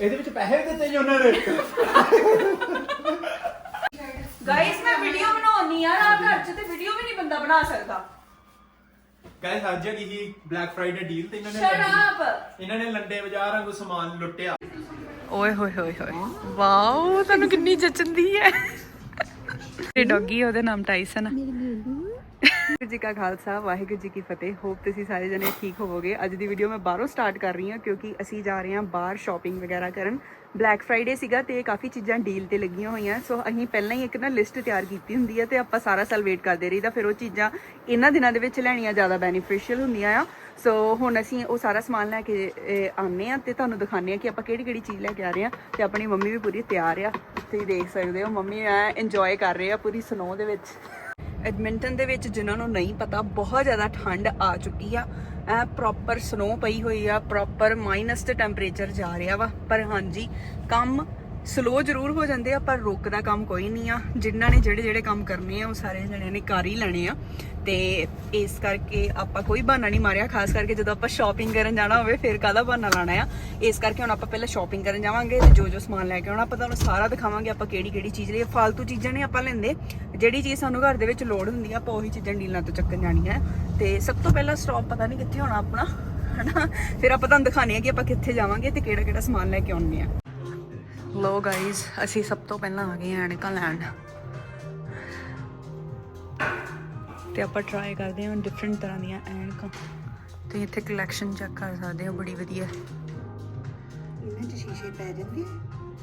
ਇਹਦੇ ਵਿੱਚ ਪੈਸੇ ਵੀ ਦਿੱਤੇ ਜੀ ਉਹਨਾਂ ਨੇ। ਗਾਇਸ ਮੈਂ ਵੀਡੀਓ ਬਣਾਉਣੀ ਆ ਆ ਘਰ 'ਚ ਤੇ ਵੀਡੀਓ ਵੀ ਨਹੀਂ ਬੰਦਾ ਬਣਾ ਸਕਦਾ। ਗਾਇਸ ਅੱਜ ਹੈਗੀ ਹੀ ਬਲੈਕ ਫਰਾਈਡੇ ਡੀਲ ਤੇ ਇਹਨਾਂ ਨੇ ਸ਼ਟ ਲੰਡੇ- ਅਪ ਇਹਨਾਂ ਨੇ ਲੰਡੇ ਬਾਜ਼ਾਰ ਵਾਂਗੂ ਸਮਾਨ ਲੁੱਟਿਆ। ਓਏ ਹੋਏ ਹੋਏ ਹੋਏ। ਵਾਓ ਤੁਹਾਨੂੰ ਕਿੰਨੀ ਜਚੰਦੀ ਹੈ। ਇਹ ਡੌਗੀ ਉਹਦਾ ਨਾਮ ਟਾਈਸਨ ਆ। ਵਾਹਿਗੁਰੂ ਜੀ ਕਾ ਖਾਲਸਾ, ਵਾਹਿਗੁਰੂ ਜੀ ਕੀ ਫਤਿਹ। ਹੋਪ ਤੁਸੀਂ ਸਾਰੇ ਜਣੇ ਠੀਕ ਹੋਵੋਗੇ। ਅੱਜ ਦੀ ਵੀਡੀਓ ਮੈਂ ਬਾਹਰੋਂ ਸਟਾਰਟ ਕਰ ਰਹੀ ਹਾਂ ਕਿਉਂਕਿ ਅਸੀਂ ਜਾ ਰਹੇ ਹਾਂ ਬਾਹਰ ਸ਼ਾਪਿੰਗ ਵਗੈਰਾ ਕਰਨ। ਬਲੈਕ ਫਰਾਈਡੇ ਸੀਗਾ ਤੇ ਕਾਫੀ ਚੀਜ਼ਾਂ ਡੀਲ ਤੇ ਲੱਗੀਆਂ ਹੋਈਆਂ। ਸੋ ਅਸੀਂ ਪਹਿਲਾਂ ਹੀ ਇੱਕ ਨਾ ਲਿਸਟ ਤਿਆਰ ਕੀਤੀ ਹੁੰਦੀ ਹੈ ਤੇ ਆਪਾਂ ਸਾਰਾ ਸਾਲ ਵੇਟ ਕਰਦੇ ਰਹੀਦਾ। ਫਿਰ ਉਹ ਚੀਜ਼ਾਂ ਇਹਨਾਂ ਦਿਨਾਂ ਦੇ ਵਿੱਚ ਲੈਣੀਆਂ ਜ਼ਿਆਦਾ ਬੈਨੀਫੀਸ਼ੀਅਲ ਹੁੰਦੀਆਂ ਆ। ਸੋ ਹੁਣ ਅਸੀਂ ਉਹ ਸਾਰਾ ਸਮਾਨ ਲੈ ਕੇ ਆਉਂਦੇ ਆ ਤੇ ਤੁਹਾਨੂੰ ਦਿਖਾਉਂਦੇ ਆ ਕਿ ਆਪਾਂ ਕਿਹੜੀ ਕਿਹੜੀ ਚੀਜ਼ ਲੈ ਕੇ ਆ ਰਹੇ ਆ ਤੇ ਆਪਣੀ ਮੰਮੀ ਵੀ ਪੂਰੀ ਤਿਆਰ ਆ। ਤੁਸੀਂ ਦੇਖ ਸਕਦੇ ਹੋ, ਮੰਮੀ ਐ ਇੰਜੋਏ ਕਰ ਰਹੇ ਆ ਪੂਰੀ ਸਨੋ ਦੇ ਵਿੱਚ। ਐਡਮਿੰਟਨ ਦੇ ਵਿੱਚ ਜਿਨ੍ਹਾਂ ਨੂੰ ਨਹੀਂ ਪਤਾ, ਬਹੁਤ ਜ਼ਿਆਦਾ ਠੰਡ ਆ ਚੁੱਕੀ ਆ। ਐ ਪ੍ਰੋਪਰ ਸਨੋ ਪਈ ਹੋਈ ਆ ਪ੍ਰੋਪਰ ਮਾਈਨਸ ਤੇ ਟੈਂਪਰੇਚਰ ਜਾ ਰਿਹਾ ਵਾ। ਪਰ ਹਾਂਜੀ, ਕੰਮ ਸਲੋ ਜ਼ਰੂਰ ਹੋ ਜਾਂਦੇ ਆ, ਪਰ ਰੁਕਦਾ ਕੰਮ ਕੋਈ ਨਹੀਂ ਆ। ਜਿਨ੍ਹਾਂ ਨੇ ਜਿਹੜੇ ਜਿਹੜੇ ਕੰਮ ਕਰਨੇ ਆ, ਉਹ ਸਾਰੇ ਜਣਿਆਂ ਨੇ ਕਰ ਹੀ ਲੈਣੇ ਆ। ਤੇ ਇਸ ਕਰਕੇ ਆਪਾਂ ਕੋਈ ਬਹਾਨਾ ਨਹੀਂ ਮਾਰਿਆ, ਖਾਸ ਕਰਕੇ ਜਦੋਂ ਆਪਾਂ ਸ਼ਾਪਿੰਗ ਕਰਨ ਜਾਣਾ ਹੋਵੇ, ਫਿਰ ਕਾਹਦਾ ਬਹਾਨਾ ਲਾਣਾ ਆ? ਇਸ ਕਰਕੇ ਹੁਣ ਆਪਾਂ ਪਹਿਲਾਂ ਸ਼ਾਪਿੰਗ ਕਰਨ ਜਾਵਾਂਗੇ ਤੇ ਜੋ ਜੋ ਸਮਾਨ ਲੈ ਕੇ ਆਉਣਾ, ਆਪਾਂ ਤੁਹਾਨੂੰ ਸਾਰਾ ਦਿਖਾਵਾਂਗੇ ਆਪਾਂ ਕਿਹੜੀ ਕਿਹੜੀ ਚੀਜ਼ ਲਈ। ਫालतू ਚੀਜ਼ਾਂ ਨਹੀਂ ਆਪਾਂ ਲੈਂਦੇ। ਜਿਹੜੀ ਚੀਜ਼ ਸਾਨੂੰ ਘਰ ਦੇ ਵਿੱਚ ਲੋੜ ਹੁੰਦੀ ਆ, ਆਪਾਂ ਉਹੀ ਚੀਜ਼ਾਂ ਡੀਲਾਂ ਤੋਂ ਚੱਕਣ ਜਾਣੀਆਂ ਤੇ ਸਭ ਤੋਂ ਪਹਿਲਾਂ ਸਟਾਪ ਪਤਾ ਨਹੀਂ ਕਿੱਥੇ ਹੋਣਾ ਆਪਣਾ, ਹਨਾ? ਫਿਰ ਆਪਾਂ ਤੁਹਾਨੂੰ ਦਿਖਾਣੇ ਆ ਕਿ ਆਪਾਂ ਕਿੱਥੇ ਜਾਵਾਂਗੇ ਤੇ ਕਿਹੜਾ ਕਿਹੜਾ ਸਮਾਨ ਲੈ ਕੇ ਆਉਣੇ ਆ। ਲੋ ਗਾਇਜ਼ ਅਸੀਂ ਸਭ ਤੋਂ ਪਹਿਲਾਂ ਆ ਗਏ ਹਾਂ ਐਨਕਾਂ ਲੈਣ ਤੇ ਆਪਾਂ ਟਰਾਈ ਕਰਦੇ ਹਾਂ ਡਿਫਰੈਂਟ ਤਰ੍ਹਾਂ ਦੀਆਂ ਐਨਕਾਂ। ਤੇ ਇੱਥੇ ਕਲੈਕਸ਼ਨ ਚੈੱਕ ਕਰ ਸਕਦੇ ਹੋ ਬੜੀ ਵਧੀਆ। ਇਹਨਾਂ 'ਚ ਸ਼ੀਸ਼ੇ ਪੈ ਜਾਂਦੇ?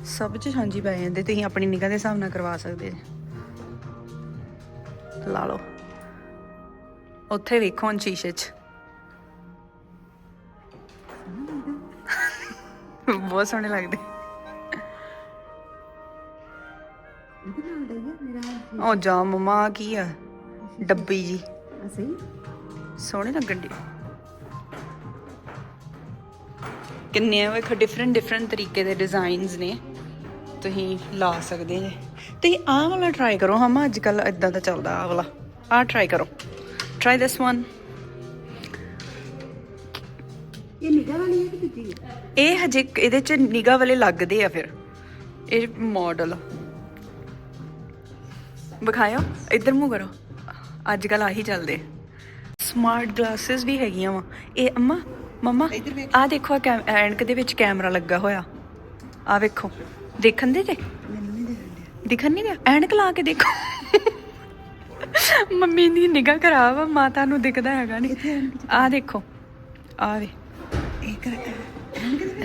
ਸਭ ਚ ਹਾਂਜੀ ਪੈ ਜਾਂਦੇ ਤੁਸੀਂ ਆਪਣੀ ਨਿਗਾਹ ਦੇ ਹਿਸਾਬ ਨਾਲ ਕਰਵਾ ਸਕਦੇ ਜੀ ਲਾ ਲਓ। ਉੱਥੇ ਵੇਖੋ ਹੁਣ ਸ਼ੀਸ਼ੇ 'ਚ। ਬਹੁਤ ਸੋਹਣੇ ਲੱਗਦੇ। ਉਹ ਜਾ ਮਮਾ ਆਹ ਕੀ ਆ? ਡੱਬੀ ਜੀ। ਅਸੀਂ? ਸੋਹਣੇ ਲੱਗਣ ਦੀ ਕਿੰਨੇ ਆ ਵੇਖੋ ਡਿਫਰੈਂਟ ਡਿਫਰੈਂਟ ਤਰੀਕੇ ਦੇ ਡਿਜ਼ਾਈਨਸ ਨੇ। ਤੁਸੀਂ ਲਾ ਸਕਦੇ ਜੇ। ਤੁਸੀਂ ਆਹ ਵਾਲਾ ਟਰਾਈ ਕਰੋ ਹਮਾ ਅੱਜ ਕੱਲ ਇਦਾਂ ਦਾ ਚੱਲਦਾ ਆਹ ਵਾਲਾ। ਆਹ ਟਰਾਈ ਕਰੋ। ਟਰਾਈ ਦਿਸ ਵਨ ਇਹ ਨਿਗਾਹ ਵਾਲੀ ਹੈ ਕਿ ਦੂਜੀ? ਹੈ ਇਹ ਹਜੇ ਇਹਦੇ ਚ ਨਿਗਾ ਵਾਲੇ ਲੱਗਦੇ ਆ ਫਿਰ। ਇਹ ਮਾਡਲ ਵਿਖਾਇਓ ਇੱਧਰ ਮੂੰਹ ਕਰੋ। ਅੱਜ ਕੱਲ ਆਹੀ ਚੱਲਦੇ। ਸਮਾਰਟ ਗਲਾਸਸ ਵੀ ਹੈਗੀਆਂ ਵਾ। ਇਹ ਅੰਮਾ ਮੰਮਾ। ਆਹ ਦੇਖੋ ਐਨਕ ਦੇ ਵਿੱਚ ਕੈਮਰਾ ਲੱਗਾ ਹੋਇਆ। ਆ ਵੇਖੋ। ਦੇਖਣ ਦੇ ਜੇ? ਦਿਖਣ ਨਹੀਂ ਰਿਹਾ ਐਨਕ ਲਾ ਕੇ ਦੇਖੋ। ਮੰਮੀ ਦੀ ਨਿਗਾਹ ਖਰਾਬ ਆ ਮਾਤਾ ਨੂੰ ਦਿਖਦਾ ਹੈਗਾ ਨਹੀਂ ਆਹ ਦੇਖੋ। ਆਹ ਵੇ। ਇਹ ਕਰ।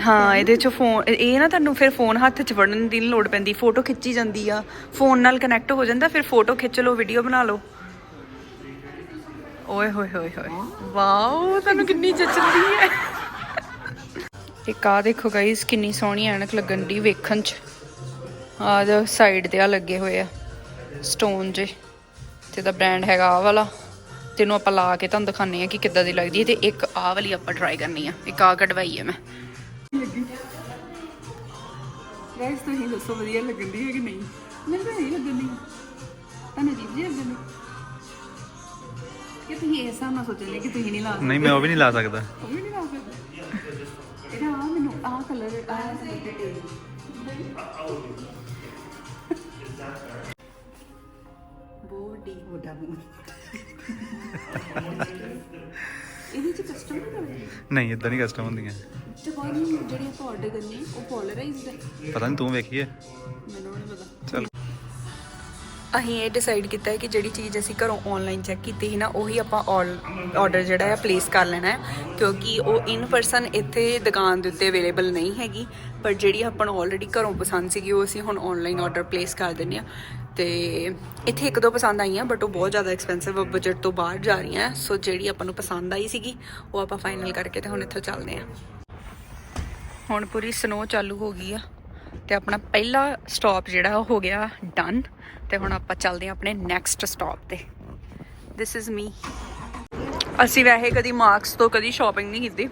ਹਾਂ, ਇਹਦੇ ਚ ਫੋਨ, ਇਹ ਨਾ ਤੁਹਾਨੂੰ ਫਿਰ ਫੋਨ ਹੱਥ 'ਚ ਫੜਨ ਦੀ ਲੋੜ ਪੈਂਦੀ, ਫੋਟੋ ਖਿੱਚੀ ਜਾਂਦੀ ਆ। ਫੋਨ ਨਾਲ ਕਨੈਕਟ ਹੋ ਜਾਂਦਾ, ਫਿਰ ਫੋਟੋ ਖਿੱਚ ਲਓ ਵੀਡੀਓ ਬਣਾ ਲਓ। ਓਏ ਹੋਏ ਹੋਏ ਹੋਏ। ਵਾਓ, ਤੁਹਾਨੂੰ ਕਿੰਨੀ ਜਚਦੀ ਹੈ। ਇੱਕ ਆ ਦੇਖੋ ਗਾਇਸ ਕਿੰਨੀ ਸੋਹਣੀ ਐਨਕ ਲੱਗਣ ਦੀ ਵੇਖਣ 'ਚ। ਆ ਸਾਈਡ ਤੇ ਆ ਲੱਗੇ ਹੋਏ ਆ ਸਟੋਨ ਜੇ। ਤੇ ਦਾ ਬ੍ਰਾਂਡ ਹੈਗਾ ਆ ਵਾਲਾ। ਤੈਨੂੰ ਆਪਾਂ ਲਾ ਕੇ ਤੁਹਾਨੂੰ ਦਿਖਾਉਂਦੇ ਆ ਕਿ ਕਿੱਦਾਂ ਦੀ ਲੱਗਦੀ ਹੈ ਤੇ ਇੱਕ ਆਹ ਵਾਲੀ ਆਪਾਂ ਟਰਾਈ ਕਰਨੀ ਆ। ਇੱਕ ਆ ਕਢਵਾਈ ਹੈ ਮੈਂ। ਗਾਇਸ ਤੁਸੀਂ ਦੱਸੋ ਵਧੀਆ ਲੱਗਦੀ ਹੈ ਕਿ ਨਹੀਂ? ਮੈਨੂੰ ਤਾਂ ਨਹੀਂ ਲੱਗਦੀ ਤੁਹਾਨੂੰ ਅਜੀਬ ਜਿਹੀ ਲੱਗਦੀ ਕਿ ਤੁਸੀਂ ਇਸ ਹਿਸਾਬ ਨਾਲ ਸੋਚਦੇ ਕਿ ਤੁਸੀਂ ਨਹੀਂ ਲਾ ਸਕਦੇ। ਨਹੀਂ ਮੈਂ ਉਹ ਵੀ ਨਹੀਂ ਲਾ ਸਕਦਾ। ਉਹ ਵੀ ਨਹੀਂ ਲਾ ਸਕਦੇ। ਇਹਦਾ ਆ ਮੈਨੂੰ ਆ ਕਲਰ ਆ ਬੋਡੀ ਵੱਡਾ ਮੂੰਹ ਇਹਦੇ ਚ ਕਸਟਮ ਨਹੀਂ ਕਰਦੇ ਨਹੀਂ ਇਦਾਂ ਨਹੀਂ ਕਸਟਮ ਹੁੰਦੀਆਂ। ਤੇ ਜਿਹੜੀ ਆਪਾਂ ਆਰਡਰ ਕਰਨੀ ਉਹ ਪੋਲਰਾਈਜ਼ਡ ਹੈ ਪਤਾ ਨਹੀਂ ਤੂੰ ਵੇਖੀਏ। ਮੈਨੂੰ ਨਹੀਂ ਪਤਾ। ਚਲ। ਅਸੀਂ ਇਹ ਡਿਸਾਈਡ ਕੀਤਾ ਹੈ ਕਿ ਜਿਹੜੀ ਚੀਜ਼ ਅਸੀਂ ਘਰੋਂ ਆਨਲਾਈਨ ਚੈੱਕ ਕੀਤੀ ਸੀ ਨਾ, ਉਹੀ ਆਪਾਂ ਆਰਡਰ ਜਿਹੜਾ ਹੈ ਪਲੇਸ ਕਰ ਲੈਣਾ ਹੈ। ਕਿਉਂਕਿ ਉਹ ਇਨ ਪਰਸਨ ਇੱਥੇ ਦੁਕਾਨ ਦੇ ਉੱਤੇ ਅਵੇਲੇਬਲ ਨਹੀਂ ਹੈਗੀ, ਪਰ ਜਿਹੜੀ ਆਪਾਂ ਨੂੰ ਆਲਰੇਡੀ ਘਰੋਂ ਪਸੰਦ ਸੀਗੀ, ਉਹ ਅਸੀਂ ਹੁਣ ਆਨਲਾਈਨ ਆਰਡਰ ਪਲੇਸ ਕਰ ਦਿੰਨੇ ਆ ਤੇ ਇੱਥੇ ਇੱਕ ਦੋ ਪਸੰਦ ਆਈਆਂ ਬਟ ਉਹ ਬਹੁਤ ਜ਼ਿਆਦਾ ਐਕਸਪੈਂਸਿਵ ਬਜਟ ਤੋਂ ਬਾਹਰ ਜਾ ਰਹੀਆਂ ਸੋ ਜਿਹੜੀ ਆਪਾਂ ਨੂੰ ਪਸੰਦ ਆਈ ਸੀਗੀ, ਉਹ ਆਪਾਂ ਫਾਈਨਲ ਕਰਕੇ ਤੇ ਹੁਣ ਇੱਥੋਂ ਚੱਲਦੇ ਆ ਹੁਣ ਪੂਰੀ ਸਨੋ ਚਾਲੂ ਹੋ ਗਈ ਆ ਤੇ ਆਪਣਾ ਪਹਿਲਾ ਸਟਾਪ ਜਿਹੜਾ, ਉਹ ਹੋ ਗਿਆ ਡਨ ਤੇ ਹੁਣ ਆਪਾਂ ਚੱਲਦੇ ਹਾਂ ਆਪਣੇ ਨੈਕਸਟ ਸਟਾਪ ਤੇ। ਥਿਸ ਇਜ਼ ਮੀ ਅਸੀਂ ਵੈਸੇ ਕਦੀ ਮਾਰਕਸ ਤੋਂ ਕਦੀ ਸ਼ਾਪਿੰਗ ਨਹੀਂ ਕੀਤੀ,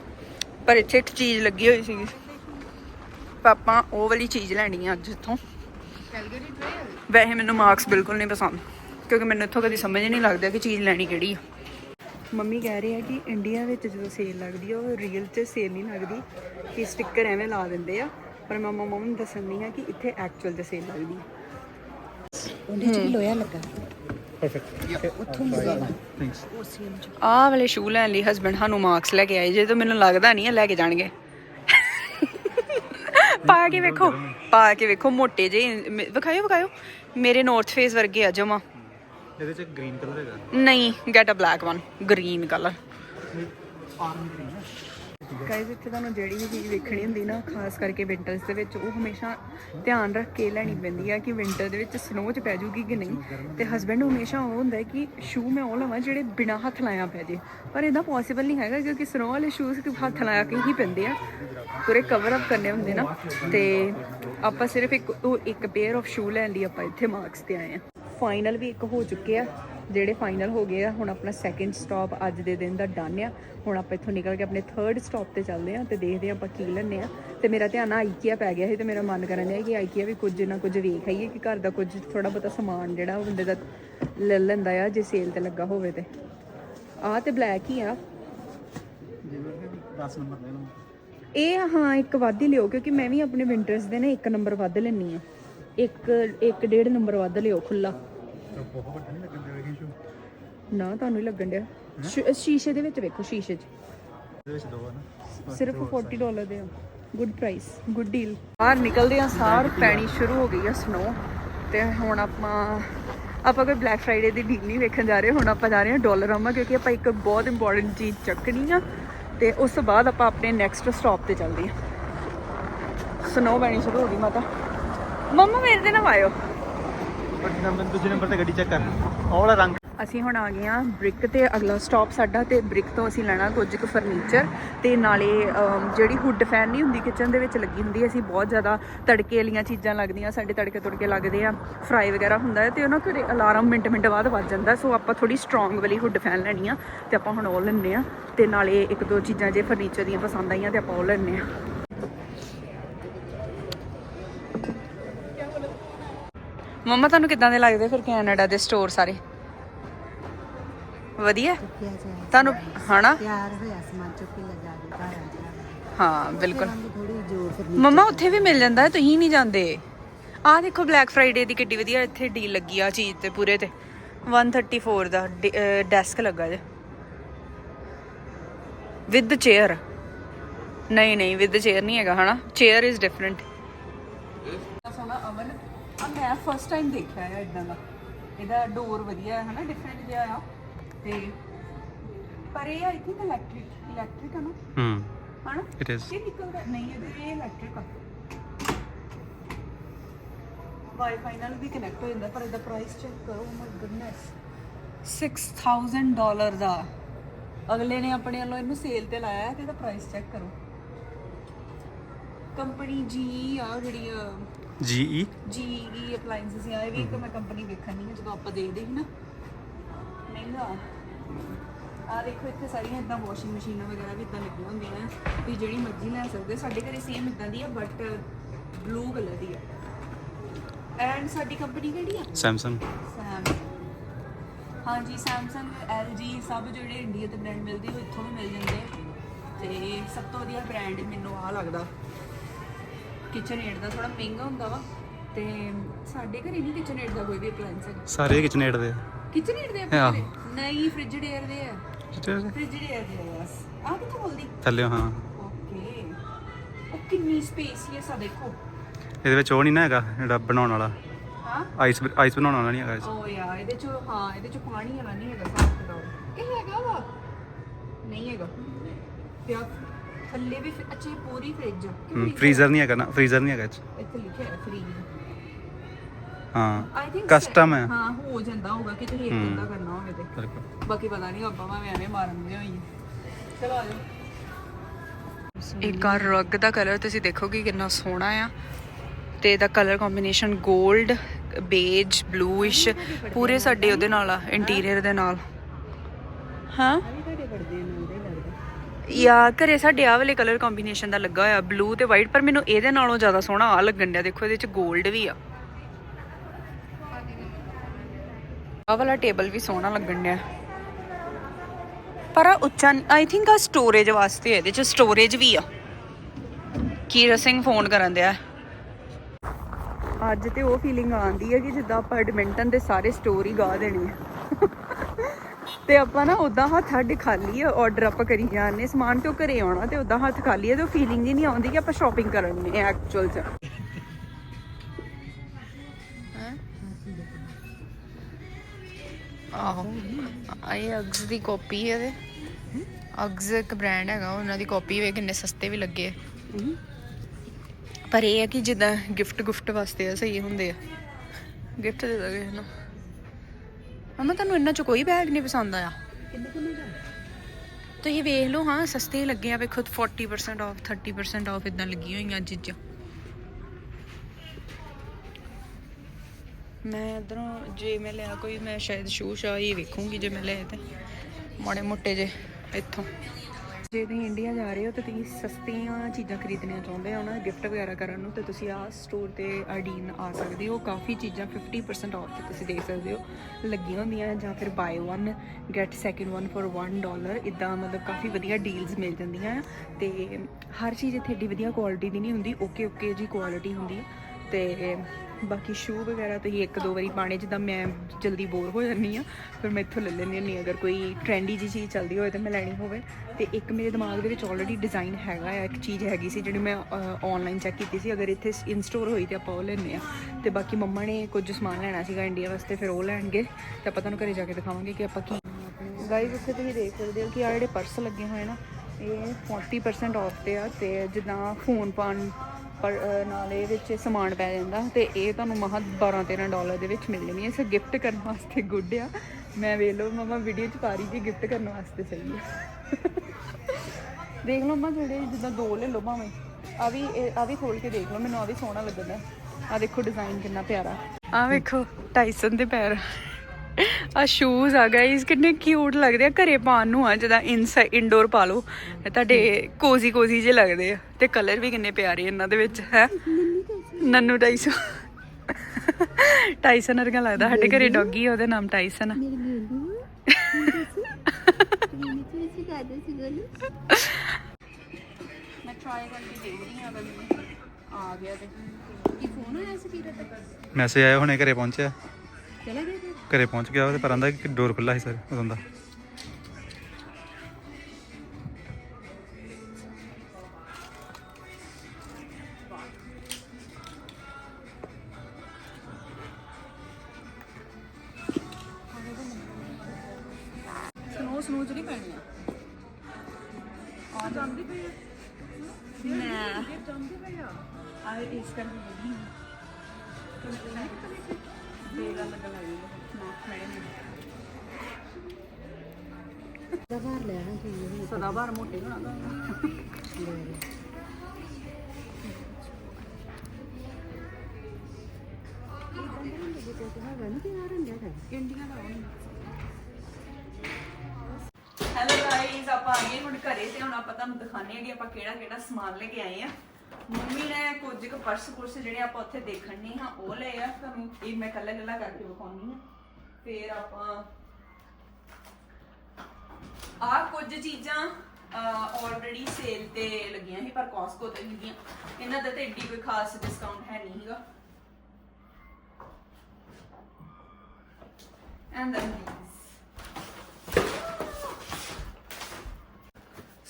ਪਰ ਇੱਥੇ ਇੱਕ ਚੀਜ਼ ਲੱਗੀ ਹੋਈ ਸੀਗੀ। ਪਾਪਾ ਉਹ ਵਾਲੀ ਚੀਜ਼ ਲੈਣੀ ਆ ਅੱਜ ਇੱਥੋਂ। ਵੈਸੇ ਮੈਨੂੰ ਮਾਰਕਸ ਬਿਲਕੁਲ ਨਹੀਂ ਪਸੰਦ, ਕਿਉਂਕਿ ਮੈਨੂੰ ਇੱਥੋਂ ਕਦੀ ਸਮਝ ਨਹੀਂ ਲੱਗਦਾ ਕਿ ਚੀਜ਼ ਲੈਣੀ ਕਿਹੜੀ ਆ। ਮੰਮੀ ਕਹਿ ਰਹੀ ਆ ਕਿ ਇੰਡੀਆ ਵਿੱਚ ਜਦੋਂ ਸੇਲ ਲੱਗਦੀ ਆ, ਉਹ ਰੀਅਲ 'ਚ ਸੇਲ ਨਹੀਂ ਲੱਗਦੀ, ਕਿ ਸਟicker ਐਵੇਂ ਲਾ ਦਿੰਦੇ ਆ। ਪਰ ਮੈਂ ਮੰਮਾ ਨੂੰ ਦੱਸਣੀ ਹੈ ਕਿ ਇੱਥੇ ਐਕਚੁਅਲ 'ਚ ਸੇਲ ਲੱਗਦੀ ਹੈ ਉਹਦੇ ਚ ਵੀ ਲੋਹਾ ਲੱਗਾ। ਆਹ ਵਾਲੇ ਸ਼ੂ ਲੈਣ ਲਈ ਹਸਬੰਡ ਸਾਨੂੰ ਮਾਰਕਸ ਲੈ ਕੇ ਆਏ। ਜੇ ਤਾਂ ਮੈਨੂੰ ਲੱਗਦਾ ਨਹੀਂ ਹੈ ਲੈ ਕੇ ਜਾਣਗੇ। ਪਾ ਕੇ ਵੇਖੋ ਪਾ ਕੇ ਵੇਖੋ ਮੋਟੇ ਜੇ ਵਿਖਾਇਓ ਵਿਖਾਇਓ। ਮੇਰੇ ਨਾਰਥ ਫੇਸ ਵਰਗੇ ਆ ਜਮਾ। ਇਹਦੇ ਚ ਗ੍ਰੀਨ ਕਲਰ ਹੈਗਾ? ਨਹੀਂ get a black one green colour guys ਇੱਥੇ ਤੁਹਾਨੂੰ ਜਿਹੜੀ ਵੀ ਚੀਜ਼ ਵੇਖਣੀ ਹੁੰਦੀ ਨਾ, ਖਾਸ ਕਰਕੇ ਵਿੰਟਰਸ ਦੇ ਵਿੱਚ, ਉਹ ਹਮੇਸ਼ਾ ਧਿਆਨ ਰੱਖ ਕੇ ਲੈਣੀ ਪੈਂਦੀ ਆ ਕਿ ਵਿੰਟਰ ਦੇ ਵਿੱਚ ਸਨੋ 'ਚ ਪੈ ਜੂਗੀ ਕਿ ਨਹੀਂ। ਤੇ ਹਸਬੈਂਡ ਨੂੰ ਹਮੇਸ਼ਾ ਉਹ ਹੁੰਦਾ ਕਿ ਸ਼ੂ ਮੈਂ ਉਹ ਲਵਾਂ ਜਿਹੜੇ ਬਿਨਾ ਹੱਥ ਲਾਇਆ ਪੈ ਜੇ। ਪਰ ਇਹਦਾ ਪੋਸੀਬਲ ਨਹੀਂ ਹੈਗਾ, ਕਿਉਂਕਿ ਸਨੋ ਵਾਲੇ ਸ਼ੂਜ਼ ਹੱਥ ਲਾਇਆ ਕੇ ਹੀ ਪੈਂਦੇ ਆ। ਪੂਰੇ ਕਵਰ ਅਪ ਕਰਨੇ ਹੁੰਦੇ ਨਾ। ਤੇ ਆਪਾਂ ਸਿਰਫ ਇੱਕ, ਉਹ ਇੱਕ ਪੇਅਰ ਆਫ ਸ਼ੂ ਲੈਣ ਲਈ ਆਪਾਂ ਇੱਥੇ ਮਾਰਕਸ ਤੇ ਆਏ ਆ। ਫਾਈਨਲ ਵੀ ਇੱਕ ਹੋ ਚੁੱਕੇ ਆ। ਜਿਹੜੇ ਫਾਈਨਲ ਹੋ ਗਏ ਆ ਹੁਣ ਆਪਣਾ ਸੈਕਿੰਡ ਸਟਾਪ ਅੱਜ ਦੇ ਦਿਨ ਦਾ ਡਨ ਆ। ਹੁਣ ਆਪਾਂ ਇੱਥੋਂ ਨਿਕਲ ਕੇ ਆਪਣੇ ਥਰਡ ਸਟਾਪ ਤੇ ਚੱਲਦੇ ਆ ਤੇ ਦੇਖਦੇ ਆ ਆਪਾਂ ਕੀ ਲੈਣੇ ਆ। ਤੇ ਮੇਰਾ ਧਿਆਨ ਆਈਕੀਆ ਪੈ ਗਿਆ ਸੀ ਤੇ ਮੇਰਾ ਮਨ ਕਰਨ ਡਿਆ ਕਿ ਆਈਕੀਆ ਵੀ ਕੁਝ ਨਾ ਕੁਝ ਵੇਖ ਆਈਏ ਕਿ ਘਰ ਦਾ ਕੁਝ ਥੋੜਾ ਬਹੁਤਾ ਸਮਾਨ ਜਿਹੜਾ ਉਹ ਬੰਦੇ ਦਾ ਲੈ ਲੈਂਦਾ ਆ ਜੇ ਸੇਲ ਤੇ ਲੱਗਾ ਹੋਵੇ ਤੇ। ਆਹ ਤੇ ਬਲੈਕ ਹੀ ਆ। 10 ਨੰਬਰ ਲੈ ਲਓ। ਇਹ ਹਾਂ ਇੱਕ ਵੱਧ ਹੀ ਲਿਓ ਕਿਉਂਕਿ ਮੈਂ ਵੀ ਆਪਣੇ ਵਿੰਟਰਸ ਦੇ ਨਾ ਇੱਕ ਨੰਬਰ ਵੱਧ ਲੈਣੀ ਆ ਇੱਕ ਇੱਕ ਡੇਢ ਨੰਬਰ ਵੱਧ ਲਿਓ ਖੁੱਲਾ ਬਹੁਤ ਵੱਡਾ ਨਹੀਂ ਲੱਗਣ ਦੇ ਇਹ ਸ਼ੂ ਨਾ ਤੁਹਾਨੂੰ ਹੀ ਲੱਗਣ ਡਿਆ। ਸ਼ੀ- ਸ਼ੀਸ਼ੇ ਦੇ ਵਿੱਚ ਵੇਖੋ ਸ਼ੀਸ਼ੇ 'ਚ। ਇਹਦੇ ਵਿੱਚ ਦੋ ਆ ਨਾ। ਸਿਰਫ 40 ਡਾਲਰ ਦੇ ਆ। ਗੁੱਡ ਪ੍ਰਾਈਸ ਗੁੱਡ ਡੀਲ ਬਾਹਰ ਨਿਕਲਦੇ ਆ ਸਾਰ ਪੈਣੀ ਸ਼ੁਰੂ ਹੋ ਗਈ ਆ ਸਨੋ ਤੇ ਹੁਣ ਆਪਾਂ ਆਪਾਂ ਕੋਈ ਬਲੈਕ ਫਰਾਈਡੇ ਦੀ ਡੀਲ ਨਹੀਂ ਵੇਖਣ ਜਾ ਰਹੇ ਹੁਣ ਆਪਾਂ ਜਾ ਰਹੇ ਹਾਂ ਡਾਲਰਾਮਾ ਕਿਉਂਕਿ ਆਪਾਂ ਇੱਕ ਬਹੁਤ ਇੰਪੋਰਟੈਂਟ ਚੀਜ਼ ਚੱਕਣੀ ਆ। ਤੇ ਉਸ ਤੋਂ ਬਾਅਦ ਆਪਾਂ ਆਪਣੇ ਨੈਕਸਟ ਸਟਾਪ ਤੇ ਚੱਲਦੇ ਆ ਸਨੋ ਪੈਣੀ ਸ਼ੁਰੂ ਹੋ ਗਈ ਮਾਤਾ। ਮੰਮਾ ਮੇਰੇ ਤੇ ਨਾ ਆਇਓ ਬਟ ਨੰਬਰ ਦੂਜੇ ਨੰਬਰ ਤੇ ਗੱਡੀ ਚੈੱਕ ਕਰ ਉਹ ਵਾਲਾ ਰੰਗ ਅਸੀਂ ਹੁਣ ਆ ਗਏ ਆ ਬ੍ਰਿਕ ਤੇ ਅਗਲਾ ਸਟਾਪ ਸਾਡਾ ਤੇ ਬ੍ਰਿਕ ਤੋਂ ਅਸੀਂ ਲੈਣਾ ਕੁਝ ਕੁ ਫਰਨੀਚਰ ਤੇ ਨਾਲੇ ਜਿਹੜੀ ਹੁੱਡ ਫੈਨ ਨਹੀਂ ਹੁੰਦੀ ਕਿਚਨ ਦੇ ਵਿੱਚ ਲੱਗੀ ਹੁੰਦੀ, ਅਸੀਂ ਬਹੁਤ ਜ਼ਿਆਦਾ ਤੜਕੇ ਵਾਲੀਆਂ ਚੀਜ਼ਾਂ ਲੱਗਦੀਆਂ, ਸਾਡੇ ਤੜਕੇ ਤੁੜਕੇ ਲੱਗਦੇ ਆ ਫਰਾਈ ਵਗੈਰਾ ਹੁੰਦਾ ਹੈ ਤੇ ਉਹਨਾਂ ਘਰੇ ਅਲਾਰਮ ਮਿੰਟ ਮਿੰਟ ਬਾਅਦ ਵੱਜ ਜਾਂਦਾ ਸੋ ਆਪਾਂ ਥੋੜੀ ਸਟਰੋਂਗ ਵਾਲੀ ਹੁੱਡ ਫੈਨ ਲੈਣੀ ਆ ਤੇ ਆਪਾਂ ਹੁਣ ਉਹ ਲੈਣੇ ਆ ਤੇ ਨਾਲੇ ਇੱਕ ਦੋ ਚੀਜ਼ਾਂ ਜੇ ਫਰਨੀਚਰ ਦੀਆਂ ਪਸੰਦ ਆਈਆਂ ਤੇ ਆਪਾਂ ਉਹ ਲੈਣੇ ਆ। ਮੰਮਾ, ਤੁਹਾਨੂੰ ਕਿੱਦਾਂ ਦੇ ਲੱਗਦੇ ਫਿਰ ਕੈਨੇਡਾ ਦੇ ਸਟੋਰ ਸਾਰੇ? ਵਧੀਆ? ਤੁਹਾਨੂੰ ਹਨਾ? ਤਿਆਰ ਹੋਇਆ ਸਮਾਨ ਚੁੱਕ ਕੇ ਲਿਜਾ ਕੇ ਘਰ ਆ ਹਾਂ ਬਿਲਕੁਲ। ਮੰਮਾ ਉੱਥੇ ਵੀ ਮਿਲ ਜਾਂਦਾ ਹੈ, ਤੁਸੀਂ ਨਹੀਂ ਜਾਂਦੇ। ਆਹ ਦੇਖੋ ਬਲੈਕ ਫਰਾਈਡੇ ਦੀ ਕਿੱਡੀ ਵਧੀਆ ਇੱਥੇ ਡੀਲ ਲੱਗੀ ਆ ਚੀਜ਼ ਤੇ ਪੂਰੇ ਤੇ। 134 ਦਾ ਡੈਸਕ ਲੱਗਾ ਜੇ। ਵਿਦ ਚੇਅਰ ਨਹੀਂ ਨਹੀਂ ਵਿਦ ਚੇਅਰ ਨਹੀਂ ਹੈਗਾ ਹਨਾ? ਚੇਅਰ ਇਜ਼ ਡਿਫਰੈਂਟ ਸੋਨਾ ਅਮਨ। ਆ ਮੈਂ ਫਸਟ ਟਾਈਮ ਦੇਖਿਆ ਹੈ ਇਦਾਂ ਦਾ। ਇਹਦਾ ਡੋਰ ਵਧੀਆ ਹੈ ਹਨਾ? ਡਿਫਰੈਂਟ ਜਿਹਾ ਆ। ਤੇ ਪਰ ਇਹ ਆਈ ਥਿੰਕ ਇਲੈਕਟ੍ਰਿਕ ਇਲੈਕਟ੍ਰਿਕ ਹੈ ਨਾ। ਹੂੰ। ਹਨਾ? ਇਟ ਇਜ਼ ਇਹ ਨਿਕਲਦਾ ਨਹੀਂ ਇਹਦੇ ਇਹ ਇਲੈਕਟ੍ਰਿਕ ਆ। ਵਾਈਫਾਈ ਨਾਲ ਵੀ ਕਨੈਕਟ ਹੋ ਜਾਂਦਾ ਪਰ ਇਹਦਾ ਪ੍ਰਾਈਸ ਚੈੱਕ ਕਰੋ ਮਾਈ ਗੁੱਡਨੈਸ 6000 ਡਾਲਰ ਦਾ। ਅਗਲੇ ਨੇ ਆਪਣੇ ਵੱਲੋਂ ਇਹਨੂੰ ਸੇਲ ਤੇ ਲਾਇਆ ਹੈ ਤੇ ਇਹਦਾ ਪ੍ਰਾਈਸ ਚੈੱਕ ਕਰੋ। ਕੰਪਨੀ ਜੀ ਆ ਜਿਹੜੀ ਜੀ ਈ ਜੀ ਅਪਲਾਈਐਂਸਸ ਆ ਇਹ ਵੀ ਇੱਕ ਮੈਂ ਕੰਪਨੀ ਵੇਖਣ ਨਹੀਂ ਜਦੋਂ ਆਪਾਂ ਦੇਖਦੇ ਸੀ ਨਾ। ਮਹਿੰਗਾ ਆ। ਦੇਖੋ ਇੱਥੇ ਸਾਰੀਆਂ ਇਦਾਂ ਵਾਸ਼ਿੰਗ ਮਸ਼ੀਨਾਂ ਵਗੈਰਾ ਵੀ ਇਦਾਂ ਲੱਗੀਆਂ ਹੁੰਦੀਆਂ ਆ ਵੀ ਜਿਹੜੀ ਮਰਜ਼ੀ ਲੈ ਸਕਦੇ ਹੋ। ਸਾਡੇ ਘਰੇ ਸੇਮ ਇਦਾਂ ਦੀ ਆ ਬਟ ਬਲੂ ਕਲਰ ਦੀ ਆ। ਐਂਡ ਸਾਡੀ ਕੰਪਨੀ ਕਿਹੜੀ ਆ? ਸੈਮਸੰਗ ਸੈਮ ਹਾਂਜੀ ਸੈਮਸੰਗ LG ਸਭ ਜਿਹੜੇ ਇੰਡੀਆ ਤੇ ਬ੍ਰਾਂਡ ਮਿਲਦੇ ਉਹ ਇੱਥੋਂ ਵੀ ਮਿਲ ਜਾਂਦੇ। ਆ। ਤੇ ਸਭ ਤੋਂ ਵਧੀਆ ਬ੍ਰਾਂਡ ਮੈਨੂੰ ਆ ਲੱਗਦਾ। ਕਿਚਨ ਏਡ ਦਾ ਥੋੜਾ ਮਹਿੰਗਾ ਹੁੰਦਾ ਵਾ। ਤੇ ਸਾਡੇ ਘਰੇ ਨਹੀਂ ਕਿਚਨ ਏਡ ਦਾ ਕੋਈ ਵੀ ਅਪਲਾਈਐਂਸ ਹੈਗਾ ਸਾਰੇ ਦੇ ਕਿਚਨ ਏਡ ਦੇ। ਆ ਆਹ। ਆਪਣੇ? ਘਰੇ? ਨਹੀਂ ਫ੍ਰਿਜ ਏਅਰ ਦੇ ਆ। ਫ੍ਰਿਜ ਏਅਰ ਦੇ ਆ ਬਸ। ਆ ਕਿੱਥੋਂ ਬੋਲਦੀ ਥੱਲੇ ਹਾਂ। ਓਕੇ ਉਹ ਕਿੰਨੀ ਸਪੇਸੀਅਸ ਆ ਦੇਖੋ। ਇਹਦੇ ਵਿੱਚ ਉਹ ਨਹੀਂ ਨਾ ਹੈਗਾ ਜਿਹੜਾ ਬਣਾਉਣ ਵਾਲਾ। ਹਾਂ? ਆਈਸ ਆਈਸ ਬਣਾਉਣ ਵਾਲਾ ਨਹੀਂ ਹੈਗਾ ਇਸ ਓ ਯਾਰ ਇਹਦੇ ਚ ਹਾਂ ਇਹਦੇ ਚ ਪਾਣੀ ਵਾਲਾ ਨਹੀਂ ਹੈਗਾ ਸਾਫ਼ ਕਿਤਾਬ ਇਹ ਹੈਗਾ ਵਾ? ਨਹੀਂ ਹੈਗਾ। ਤੇ ਆਹ ਥੱਲੇ ਵੀ ਫਿਰ- ਅੱਛਾ ਇਹ ਪੂਰੀ ਫ੍ਰਿਜ ਆ। ਕਿਉਂ ਲਿਖਿਆ ਫ੍ਰੀਜ਼ਰ ਨਹੀਂ ਹੈਗਾ ਨਾ ਫ੍ਰੀਜ਼ਰ ਨਹੀਂ ਹੈਗਾ ਇਹ 'ਚ। ਹੋਇਆ? ਇੱਥੇ ਲਿਖਿਆ ਫ੍ਰੀਜ਼ ਹਾਂ ਆਈ ਥਿੰਕ ਕਸਟਮ ਹੈ। ਹਾਂ ਹੋ ਜਾਂਦਾ ਹੋਊਗਾ ਕਿ ਤੁਸੀਂ ਹੂੰ। ਇੱਕ ਦਾ ਕਰਨਾ ਹੋਵੇ ਤੇ। ਬਿਲਕੁਲ। ਬਾਕੀ ਪਤਾ ਨਹੀਂ ਆਪਾਂ ਮੈਂ ਐਵੇਂ ਮਾਰਨ ਦੇ ਹੋਈ ਚਲੋ ਆ ਜਾਓ। ਇੱਕ ਆ ਰਗ ਦਾ ਕਲਰ ਤੁਸੀਂ ਦੇਖੋਗੇ ਕਿੰਨਾ ਸੋਹਣਾ ਆ। ਤੇ ਇਹਦਾ ਕਲਰ ਕੰਬੀਨੇਸ਼ਨ 골ਡ ਬੇਜ ਬਲੂਇਸ਼ ਪੂਰੇ ਸਾਡੇ ਉਹਦੇ ਨਾਲ ਆ ਇੰਟੀਰੀਅਰ ਦੇ ਨਾਲ। ਹਾਂ? ਯਾ ਘਰੇ ਸਾਡੇ ਆਹ ਵਾਲੇ ਕਲਰ ਕੰਬੀਨੇਸ਼ਨ ਦਾ ਲੱਗਾ ਹੋਇਆ ਬਲੂ ਤੇ ਵਾਈਟ ਪਰ ਮੈਨੂੰ ਇਹਦੇ ਨਾਲੋਂ ਜ਼ਿਆਦਾ ਸੋਹਣਾ ਆ ਲੱਗਣ ਡਿਆ ਦੇਖੋ ਇਹਦੇ ਚ 골ਡ ਵੀ ਆ। ਆਹ ਵਾਲਾ ਟੇਬਲ ਵੀ ਸੋਹਣਾ ਲੱਗਣ ਡਿਆ। ਪਰ ਉੱਚਾ ਆਈ ਥਿੰਕ ਆ ਸਟੋਰੇਜ ਵਾਸਤੇ ਇਹਦੇ ਚ ਸਟੋਰੇਜ ਵੀ ਆ। ਕੀਰਤ ਸਿੰਘ ਫੋਨ ਕਰਨ ਦਿਆ ਅੱਜ ਤੇ ਉਹ ਫੀਲਿੰਗ ਆਉਂਦੀ ਹੈ ਕਿ ਜਿੱਦਾਂ ਆਪਾਂ ਐਡਮਿੰਟਨ ਦੇ ਸਾਰੇ ਸਟੋਰੀ ਗਾ ਦੇਣੀ ਹੈ ਤੇ ਆਪਾਂ ਨਾ ਉਦਾਂ ਹੱਥ ਸਾਡੇ ਖਾਲੀ ਆ ਆਰਡਰ ਆਪਾਂ ਕਰੀ ਜਾਂਦੇ ਸਮਾਨ ਤੇ ਉਹ ਘਰੇ ਆਉਣਾ ਤੇ ਉਦਾਂ ਹੱਥ ਖਾਲੀ ਹੈ ਤੇ ਉਹ ਫੀਲਿੰਗ ਜੀ ਨਹੀਂ ਆਉਂਦੀ ਕਿ ਆਪਾਂ ਸ਼ਾਪਿੰਗ ਕਰਨ ਨੇ ਐਕਚੁਅਲ ਚ। ਆਏ ਅਗਸ ਦੀ ਕਾਪੀ ਹੈ ਇਹਦੇ। ਅਗਸ ਇੱਕ ਬ੍ਰਾਂਡ ਹੈਗਾ, ਉਹਨਾਂ ਦੀ ਕਾਪੀ ਵੇ, ਕਿੰਨੇ ਸਸਤੇ ਵੀ ਲੱਗੇ ਪਰ ਇਹ ਹੈ ਕਿ ਜਿੱਦਾਂ ਗਿਫਟ ਗੁਫਟ ਵਾਸਤੇ ਆ, ਸਹੀ ਹੁੰਦੇ ਆ। ਗਿਫਟ ਦੇ ਦੋਗੇ ਨਾ। ਮਮਾ, ਤੁਹਾਨੂੰ ਇਹਨਾਂ ਚ ਕੋਈ ਬੈਗ ਨਹੀਂ ਪਸੰਦ ਆਇਆ? ਤੁਸੀਂ ਵੇਖ ਲਓ, ਹਾਂ, ਸਸਤੇ ਲੱਗੇ ਆ। ਵੇਖੋ 40% ਆਫ 30% ਆਫ ਇਦਾਂ ਲੱਗੀਆਂ ਹੋਈਆਂ ਚੀਜ਼ਾਂ। ਮੈਂ ਇਧਰੋਂ, ਜੇ ਮੈਂ ਲਿਆ ਕੋਈ, ਮੈਂ ਸ਼ਾਇਦ ਸ਼ੂ ਸ਼ਾ ਹੀ ਵੇਖੂੰਗੀ ਜੇ ਮੈਂ ਲਿਆ ਤੇ। ਮਾੜੇ ਮੋਟੇ ਜੇ, ਇੱਥੋਂ। ਜੇ ਤੁਸੀਂ ਇੰਡੀਆ ਜਾ ਰਹੇ ਹੋ ਤੇ ਤੁਸੀਂ ਸਸਤੀਆਂ ਚੀਜ਼ਾਂ ਖਰੀਦਣੀਆਂ ਚਾਹੁੰਦੇ ਹੋ ਨਾ ਗਿਫਟ ਵਗੈਰਾ ਕਰਨ ਨੂੰ, ਤੇ ਤੁਸੀਂ ਆ ਸਟੋਰ ਤੇ ਆਡੀਨ ਆ ਸਕਦੇ ਹੋ। ਕਾਫੀ ਚੀਜ਼ਾਂ 50% ਆਫ ਤੇ ਤੁਸੀਂ ਦੇਖ ਸਕਦੇ ਹੋ। ਲੱਗੀਆਂ ਹੁੰਦੀਆਂ ਜਾਂ ਫਿਰ buy one get second one for 1 dollar ਇਦਾਂ ਮਤਲਬ ਕਾਫੀ ਵਧੀਆ ਡੀਲਸ ਮਿਲ ਜਾਂਦੀਆਂ ਆ। ਤੇ ਹਰ ਚੀਜ਼ ਇੱਥੇ ਏਡੀ ਵਧੀਆ ਕੁਆਲਿਟੀ ਦੀ ਨਹੀਂ ਹੁੰਦੀ ਓਕੇ ਓਕੇ ਜੀ ਕੁਆਲਿਟੀ ਹੁੰਦੀ ਹੈ ਤੇ ਬਾਕੀ ਸ਼ੂ ਵਗੈਰਾ ਤੁਸੀਂ ਇੱਕ ਦੋ ਵਾਰੀ ਪਾਣੇ ਜਿੱਦਾਂ ਮੈਂ ਜਲਦੀ ਬੋਰ ਹੋ ਜਾਂਦੀ ਆ ਫਿਰ ਮੈਂ ਇੱਥੋਂ ਲੈ ਲੈਂਦੀ ਹੁੰਦੀ ਹਾਂ। ਅਗਰ ਕੋਈ ਟ੍ਰੈਂਡੀ ਜੀ ਚੀਜ਼ ਚੱਲਦੀ ਹੋਵੇ ਤਾਂ ਮੈਂ ਲੈਣੀ ਹੋਵੇ। ਤੇ ਇੱਕ ਮੇਰੇ ਦਿਮਾਗ ਦੇ ਵਿੱਚ ਆਲਰੇਡੀ ਡਿਜ਼ਾਈਨ ਹੈਗਾ ਆ, ਇੱਕ ਚੀਜ਼ ਹੈਗੀ ਸੀ ਜਿਹੜੀ ਮੈਂ ਆਨਲਾਈਨ ਚੈੱਕ ਕੀਤੀ ਸੀ। ਅਗਰ ਇੱਥੇ ਇਨ ਸਟੋਰ ਹੋਈ ਤੇ ਆਪਾਂ ਉਹ ਲੈਣੇ ਆ ਤੇ ਬਾਕੀ ਮੰਮਾ ਨੇ ਕੁਝ ਸਮਾਨ ਲੈਣਾ ਸੀਗਾ ਇੰਡੀਆ ਵਾਸਤੇ, ਫਿਰ ਉਹ ਲੈਣਗੇ। ਤੇ ਆਪਾਂ ਤੁਹਾਨੂੰ ਘਰੇ ਜਾ ਕੇ ਦਿਖਾਵਾਂਗੇ ਕਿ ਆਪਾਂ ਕੀ ਗਾਈਜ਼ ਉੱਥੇ ਤੁਸੀਂ ਦੇਖ ਸਕਦੇ ਹੋ ਕਿ ਆ ਜਿਹੜੇ ਪਰਸ ਲੱਗੇ ਹੋਏ ਨਾ, ਇਹ 40% ਆਫ ਤੇ ਆ। ਤੇ ਜਿੱਦਾਂ ਫੋਨ ਪਾਣ ਪਰ ਨਾਲ ਇਹ ਵਿੱਚ ਸਮਾਨ ਪੈ ਜਾਂਦਾ ਤੇ ਇਹ ਤੁਹਾਨੂੰ ਮਹਾ 12 13 ਡਾਲਰ ਦੇ ਵਿੱਚ ਮਿਲ ਜਾਣੀ ਹੈ। ਸੋ ਗਿਫਟ ਕਰਨ ਵਾਸਤੇ ਗੁੱਡ ਆ। ਮੈਂ ਵੇਖ ਲਓ ਮਮਾ ਵੀਡੀਓ ਚ ਪਾ ਰਹੀ ਕਿ ਗਿਫਟ ਕਰਨ ਵਾਸਤੇ ਸਹੀ ਹੈ ਦੇਖ ਲਓ ਮਮਾ ਜਿਹੜੇ ਜਿੱਦਾਂ ਦੋ ਲੈ ਲਓ ਭਾਵੇਂ। ਆ ਵੀ ਆ ਵੀ ਖੋਲ ਕੇ ਦੇਖ ਲਓ। ਮੈਨੂੰ ਆ ਵੀ ਸੋਹਣਾ ਲੱਗਦਾ। ਆ ਦੇਖੋ ਡਿਜ਼ਾਈਨ ਕਿੰਨਾ ਪਿਆਰਾ। ਆ ਵੇਖੋ ਟਾਈਸਨ ਦੇ ਪੈਰ। ਆ ਸ਼ੂਜ਼ ਆ ਗਾਇਸ ਕਿੰਨੇ ਕਿਊਟ ਲੱਗਦੇ ਆ ਘਰੇ ਪਾਉਣ ਨੂੰ ਆ ਜਦਾਂ ਇਨਸਾਈਡ ਇੰਡੋਰ ਪਾ ਲਓ। ਤੁਹਾਡੇ ਕੋਜ਼ੀ ਕੋਜ਼ੀ ਜਿਹੇ ਲੱਗਦੇ ਆ। ਤੇ ਕਲਰ ਵੀ ਕਿੰਨੇ ਪਿਆਰੇ ਇਹਨਾਂ ਦੇ ਵਿੱਚ ਹੈ? ਨੰਨੂ ਟਾਈਸਨ ਟਾਈਸਨ ਵਰਗਾ ਲੱਗਦਾ ਸਾਡੇ ਘਰੇ ਡੌਗੀ ਆ ਉਹਦਾ ਨਾਮ ਟਾਈਸਨ ਆ। ਮੈਂ ਟਰਾਈ ਕਰਕੇ ਦੇਖਦੀ ਆ ਅਗਰ ਆ ਗਿਆ ਤੇ। ਕੀ ਫੋਨ ਆਇਆ ਸੀ ਵੀਰੇ? ਤੇ ਮੈਸੇਜ ਆਇਆ ਹੁਣੇ ਘਰੇ ਪਹੁੰਚਿਆ। ਚਲਾ ਗਿਆ? ਘਰੇ ਪਹੁੰਚ ਗਿਆ ਤੇ ਪਰ ਆਂਦਾ ਕਿ ਡੋਰ ਖੁੱਲਾ ਸੀ ਸਰ ਉਦੋਂ ਦਾ। ਸਨੋ ਸਨੋ ਜਿਹੜੀ ਪੈਣੀ ਆ। ਆ ਜਾਂਦੀ ਪਈ ਆ? ਮੈਂ ਜਾਂਦੀ ਪਈ ਆ। ਆ ਇਸ ਕਰਕੇ ਨਹੀਂ ਦਾ ਬਾਹਰ ਲੈਣਾ ਚਾਹੀਏ ਸਦਾ ਮੋਟੇ ਹੋਣਾ ਦਾ ਹੈਲੋ ਗਾਇਸ ਆਪਾਂ ਆ ਗਏ ਹੁਣ ਘਰੇ ਤੇ ਹੁਣ ਆਪਾਂ ਤੁਹਾਨੂੰ ਦਿਖਾਣੇ ਆ ਕਿ ਆਪਾਂ ਕਿਹੜਾ ਕਿਹੜਾ ਸਮਾਨ ਲੈ ਕੇ ਆਏ ਆ। ਮੰਮੀ ਨੇ ਕੁਝ ਕੁ ਪਰਸ ਪੁਰਸ ਜਿਹੜੇ ਆਪਾਂ ਉੱਥੇ ਦੇਖਣ ਨਹੀਂ ਹਾਂ ਉਹ ਲਏ ਆ। ਤੁਹਾਨੂੰ ਇਹ ਮੈਂ ਕੱਲਾ ਕੱਲਾ ਕਰਕੇ ਵਿਖਾਉਣੀ ਆ। ਫੇਰ ਆਪਾਂ ਆ ਕੁਝ ਚੀਜ਼ਾਂ ਆਲਰੇਡੀ ਸੇਲ ਤੇ ਲੱਗੀਆਂ ਸੀ, ਪਰ ਕਾਸਕੋ ਤੇ ਸੀਗੀਆਂ ਇਹਨਾਂ ਦਾ ਤੇ ਏਡੀ ਕੋਈ ਖਾਸ ਡਿਸਕਾਊਂਟ ਹੈ ਨਹੀਂ ਸੀਗਾ। ਐਂਡ ਦੈਨ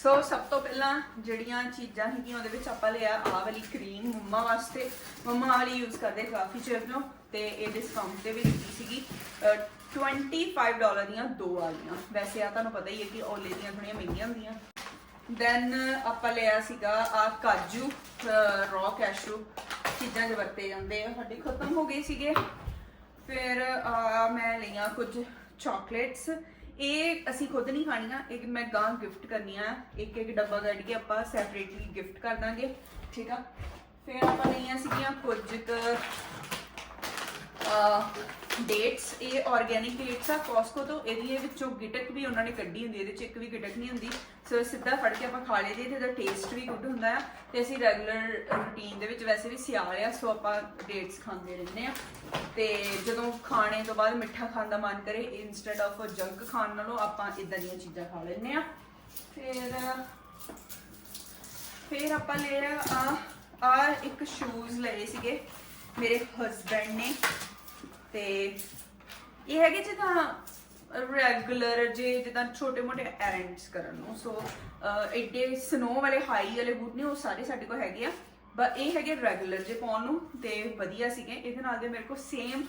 ਸੋ ਸਭ ਤੋਂ ਪਹਿਲਾਂ ਜਿਹੜੀਆਂ ਚੀਜ਼ਾਂ ਹੈਗੀਆਂ, ਉਹਦੇ ਵਿੱਚ ਆਪਾਂ ਲਿਆ ਆਹ ਵਾਲੀ ਕਰੀਮ ਮੰਮਾ ਵਾਸਤੇ। ਮੰਮਾ ਵਾਲੀ ਯੂਜ਼ ਕਰਦੇ ਕਾਫੀ ਚਿਰ ਤੋਂ ਤੇ ਇਹ ਡਿਸਕਾਊਂਟ ਤੇ ਵੀ ਦਿੱਤੀ ਸੀਗੀ। ਅਹ 25 ਡਾਲਰ ਦੀਆਂ ਦੋ ਆ ਗਈਆਂ। ਵੈਸੇ ਆ ਤੁਹਾਨੂੰ ਪਤਾ ਹੀ ਹੈ ਕਿ ਓਲੇ ਦੀਆਂ ਥੋੜੀਆਂ ਮਹਿੰਗੀਆਂ ਹੁੰਦੀਆਂ। ਦੈਨ ਆਪਾਂ ਲਿਆ ਸੀਗਾ ਆ ਕਾਜੂ ਰॉ ਕੈਸ਼ੂ ਚੀਜ਼ਾਂ ਦੇ ਵਰਤੇ ਜਾਂਦੇ ਆ, ਸਾਡੇ ਖਤਮ ਹੋ ਗਏ ਸੀਗੇ। ਫਿਰ ਮੈਂ ਲਈਆਂ ਕੁਝ ਚਾਕਲੇਟਸ ਇਹ ਅਸੀਂ ਖੁਦ ਨਹੀਂ ਖਾਣੀਆਂ ਇਹ ਮੈਂ ਗਾਂ ਗਿਫਟ ਕਰਨੀਆਂ ਇੱਕ ਇੱਕ ਡੱਬਾ ਕੱਢ ਕੇ ਆਪਾਂ ਸੈਪਰੇਟਲੀ ਗਿਫਟ ਕਰ ਦਾਂਗੇ, ਠੀਕ ਆ? ਫਿਰ ਆਪਾਂ ਲਈਆਂ ਸੀਗੀਆਂ ਕੁਝ ਕੁ ਡੇਟਸ ਇਹ ਆਰਗੇਨਿਕ ਡੇਟਸ ਆ ਕੋਸਕੋ ਤੋਂ ਇਹਦੀ ਇਹ ਵਿੱਚੋਂ ਗਿਟਕ ਵੀ ਉਹਨਾਂ ਨੇ ਕੱਢੀ ਹੁੰਦੀ, ਇਹਦੇ ਚ ਇੱਕ ਵੀ ਗਿਟਕ ਨਹੀਂ ਹੁੰਦੀ। ਸੋ ਸਿੱਧਾ ਫੜ ਕੇ ਆਪਾਂ ਖਾ ਲਈਦੀ ਤੇ ਇਹਦਾ ਟੇਸਟ ਵੀ ਗੁੱਡ ਹੁੰਦਾ ਆ। ਤੇ ਅਸੀਂ ਰੈਗੂਲਰ ਰੂਟੀਨ ਦੇ ਵਿੱਚ ਵੈਸੇ ਵੀ ਸਿਆਲ ਆ, ਸੋ ਆਪਾਂ ਡੇਟਸ ਖਾਂਦੇ ਰਹਿੰਦੇ ਆ। ਤੇ ਜਦੋਂ ਖਾਣੇ ਤੋਂ ਬਾਅਦ ਮਿੱਠਾ ਖਾਣ ਦਾ ਮਨ ਕਰੇ ਇਨਸਟੈਡ ਆਫ ਜੰਕ ਖਾਣ ਨਾਲੋਂ ਆਪਾਂ ਇਦਾਂ ਦੀਆਂ ਚੀਜ਼ਾਂ ਖਾ ਲੈਂਦੇ ਆ। ਫਿਰ ਫਿਰ ਆਪਾਂ ਲੈ ਆ ਆ ਇੱਕ ਸ਼ੂਜ਼ ਲਏ ਸੀਗੇ ਮੇਰੇ ਹਸਬੰਡ ਨੇ। ਤੇ ਇਹ ਹੈਗੇ ਜਿੱਦਾਂ ਰੈਗੂਲਰ ਜੇ ਜਿੱਦਾਂ ਛੋਟੇ ਮੋਟੇ ਐਰੈਂਡਸ ਕਰਨ ਨੂੰ। ਸੋ ਐਡੇ ਸਨੋ ਵਾਲੇ ਹਾਈ ਵਾਲੇ ਬੂਟ ਨੇ ਉਹ ਸਾਰੇ ਸਾਡੇ ਕੋਲ ਹੈਗੇ ਆ। ਬਟ ਇਹ ਹੈਗੇ ਰੈਗੂਲਰ ਜੇ ਪਾਉਣ ਨੂੰ, ਤੇ ਵਧੀਆ ਸੀਗੇ। ਇਹਦੇ ਨਾਲ ਦੇ ਮੇਰੇ ਕੋਲ ਸੇਮ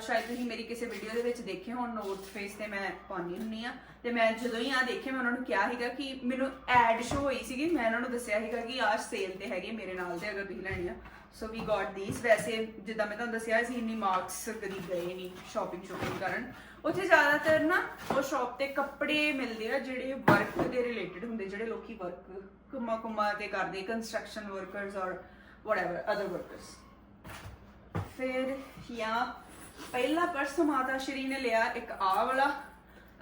ਸ਼ਾਇਦ ਤੁਸੀਂ ਮੇਰੀ ਕਿਸੇ ਵੀਡੀਓ ਦੇ ਵਿੱਚ ਦੇਖੇ ਹੋਣ ਨੋਰਥ ਫੇਸ ਤੇ ਮੈਂ ਪਾਉਣੀ ਹੁੰਨੀ ਆ ਤੇ ਮੈਂ ਜਦੋਂ ਹੀ ਆ ਦੇਖੇ, ਮੈਂ ਉਹਨਾਂ ਨੂੰ ਕਿਹਾ ਸੀਗਾ ਕਿ ਮੈਨੂੰ ਐਡ ਸ਼ੋ ਹੋਈ ਸੀਗੀ। ਮੈਂ ਉਹਨਾਂ ਨੂੰ ਦੱਸਿਆ ਸੀਗਾ ਕਿ ਆਹ ਸੇਲ ਤੇ ਹੈਗੇ ਮੇਰੇ ਨਾਲ ਦੇ, ਅਗਰ ਤੁਸੀਂ ਲੈਣੀ ਆ। ਸੋ ਵੀ ਗਾਟ ਥੀਸ ਵੈਸੇ ਜਿੱਦਾਂ ਮੈਂ ਤੁਹਾਨੂੰ ਦੱਸਿਆ ਸੀ, ਇੰਨੀ ਮਾਰਕਸ ਕਦੀ ਗਏ ਨਹੀਂ ਸ਼ਾਪਿੰਗ ਸ਼ੋਪਿੰਗ ਕਰਨ। ਉੱਥੇ ਜ਼ਿਆਦਾਤਰ ਨਾ ਉਹ ਸ਼ਾਪ ਤੇ ਕੱਪੜੇ ਮਿਲਦੇ ਆ, ਜਿਹੜੇ ਵਰਕ ਦੇ ਰਿਲੇਟਡ ਹੁੰਦੇ, ਜਿਹੜੇ ਲੋਕੀ ਵਰਕ ਕੁਮਾ ਕੁਮਾ ਤੇ ਕਰਦੇ ਕੰਸਟਰਕਸ਼ਨ ਵਰਕਰਸ ਔਰ ਵਟਐਵਰ ਅਦਰ ਵਰਕਰਸ ਫਿਰ ਯਾ ਪਹਿਲਾ ਪਰਸ ਮਾਤਾ ਸ਼੍ਰੀ ਨੇ ਲਿਆ ਇੱਕ ਆ ਵਾਲਾ।